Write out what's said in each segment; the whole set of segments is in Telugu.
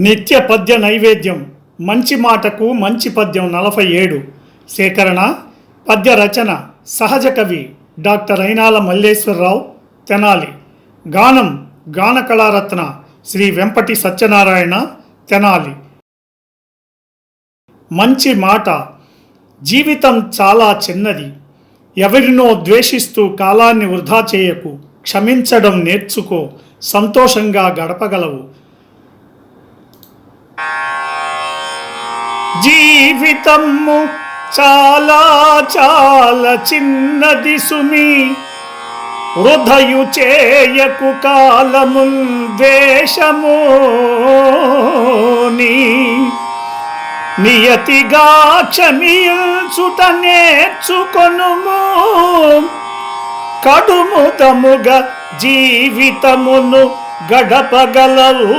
నిత్య పద్య నైవేద్యం. మంచి మాటకు మంచి పద్యం నలభై ఏడు. సేకరణ పద్య రచన సహజ కవి డాక్టర్ అయినాల మల్లేశ్వరరావు తెనాలి. గానం గాన కళారత్న శ్రీ వెంపటి సత్యనారాయణ తెనాలి. మంచి మాట. జీవితం చాలా చిన్నది. ఎవరినో ద్వేషిస్తూ కాలాన్ని వృధా చేయకు క్షమించడం నేర్చుకో సంతోషంగా గడపగలవు. జీవితము చాలా చాలా చిన్నది సుమి. హృదయు చేయకు కాలము ద్వేషము నియతిగా క్షమించుట నేర్చుకొనుము. కడుముతముగా జీవితమును గడపగలవు.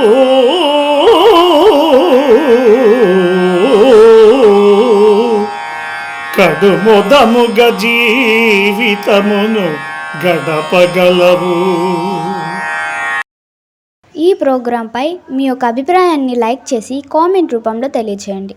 కడుముదముగ జీవితమును గడపగలవు. ఈ ప్రోగ్రాంపై మీ యొక్క అభిప్రాయాన్ని లైక్ చేసి కామెంట్ రూపంలో తెలియచేయండి.